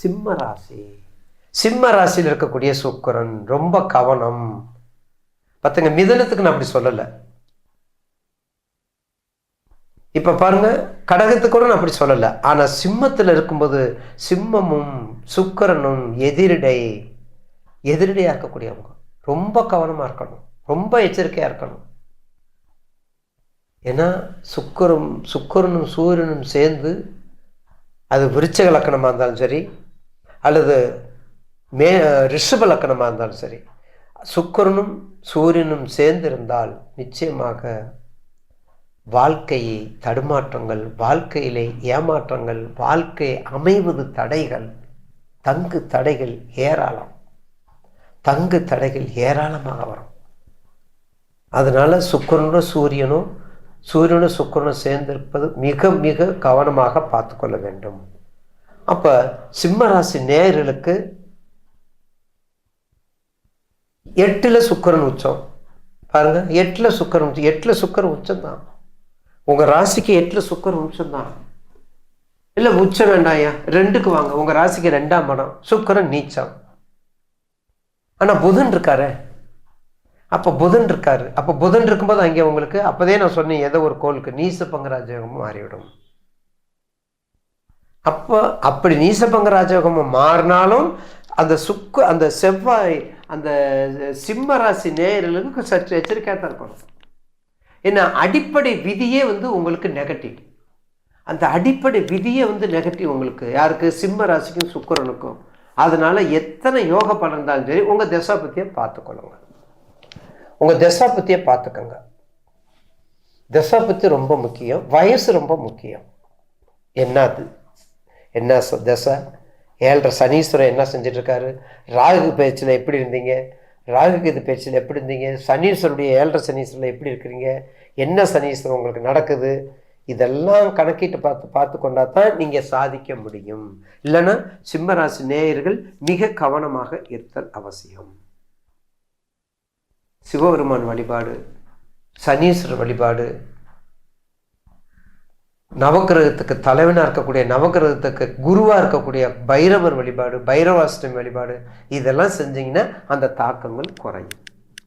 சிம்ம ராசி. சிம்ம ராசியில் இருக்கக்கூடிய சுக்கிரன் ரொம்ப கவனம். பார்த்துங்க மிதனத்துக்கு நான் அப்படி சொல்லலை. இப்போ பாருங்க கடகத்துக்கு கூட நான் அப்படி சொல்லலை. ஆனால் சிம்மத்தில் இருக்கும்போது சிம்மமும் சுக்கரனும் எதிரிடை எதிரிடையாக இருக்கக்கூடியவங்க. ரொம்ப கவனமாக இருக்கணும். ரொம்ப எச்சரிக்கையாக இருக்கணும். ஏன்னா சுக்கரும் சுக்கரனும் சூரியனும் சேர்ந்து அது விருச்சக லக்கணமாக இருந்தாலும் சரி அல்லது மே ரிஷப லக்கணமாக இருந்தாலும் சரி சுக்கரனும் சூரியனும் சேர்ந்திருந்தால் நிச்சயமாக வாழ்க்கையை தடுமாற்றங்கள் வாழ்க்கையிலே ஏமாற்றங்கள் வாழ்க்கை அமைவது தடைகள் தங்கு தடைகள் ஏராளம். தங்கு தடைகள் ஏராளமாக வரும். அதனால் சுக்கரனும் சூரியனும் சூரியனும் சுக்கரனும் சேர்ந்திருப்பது மிக மிக கவனமாக பார்த்து கொள்ள வேண்டும். அப்போ சிம்மராசி நேயர்களுக்கு எட்டில் சுக்கரன் உச்சம். பாருங்க எட்டில் சுக்கரன் உச்சம். எட்டில் சுக்கரன் உச்சம் தான் உங்கள் ராசிக்கு எட்டில் சுக்கரன் உச்சம் தான் இல்லை உச்சம் வேண்டாயா ரெண்டுக்கு வாங்க. உங்கள் ராசிக்கு ரெண்டாம் படம் சுக்கரன் நீச்சம். ஆனால் புதன் இருக்காரு. அப்போ புதன் இருக்காரு. அப்போ புதன் இருக்கும்போது அங்கே உங்களுக்கு அப்போதே நான் சொன்னேன் ஏதோ ஒரு கோளுக்கு. நீச பங்கராஜகம் மாறிவிடும். அப்போ அப்படி நீசபங்க பங்கராஜயோகமும் மாறினாலும் அந்த சுக்கு அந்த செவ்வாய் அந்த சிம்ம ராசி நேயர்களுக்கு சற்று எச்சரிக்கையாக தான் இருக்கணும். ஏன்னா அடிப்படை விதியே வந்து உங்களுக்கு நெகட்டிவ் அந்த அடிப்படை விதியே வந்து நெகட்டிவ் உங்களுக்கு. யாருக்கு? சிம்ம ராசிக்கும் சுக்கரனுக்கும். அதனால எத்தனை யோக பலன் இருந்தாலும் சரி உங்கள் தசாபத்தியை பார்த்துக்கொள்ளுங்க. உங்கள் தசாபத்தியை பார்த்துக்கோங்க. தசாபத்தி ரொம்ப முக்கியம். வயசு ரொம்ப முக்கியம். என்னது என்ன தசை? ஏழரை சனீஸ்வரன் என்ன செஞ்சிட்ருக்காரு? ராகு பேச்சில் எப்படி இருந்தீங்க? ராகு கேது பேச்சில் எப்படி இருந்தீங்க? சனீஸ்வருடைய ஏழரை சனீஸ்வரில் எப்படி இருக்கிறீங்க? என்ன சனீஸ்வரன் உங்களுக்கு நடக்குது? இதெல்லாம் கணக்கிட்டு பார்த்து பார்த்து கொண்டா தான் நீங்கள் சாதிக்க முடியும். இல்லைன்னா சிம்மராசி நேயர்கள் மிக கவனமாக இருத்தல் அவசியம். சிவபெருமான் வழிபாடு சனீஸ்வரர் வழிபாடு நவக்கிரகத்துக்கு தலைவனாக இருக்கக்கூடிய நவக்கிரகத்துக்கு குருவாக இருக்கக்கூடிய பைரவர் வழிபாடு பைரவாஷ்டமி வழிபாடு இதெல்லாம் செஞ்சிங்கன்னா அந்த தாக்கங்கள் குறையும்.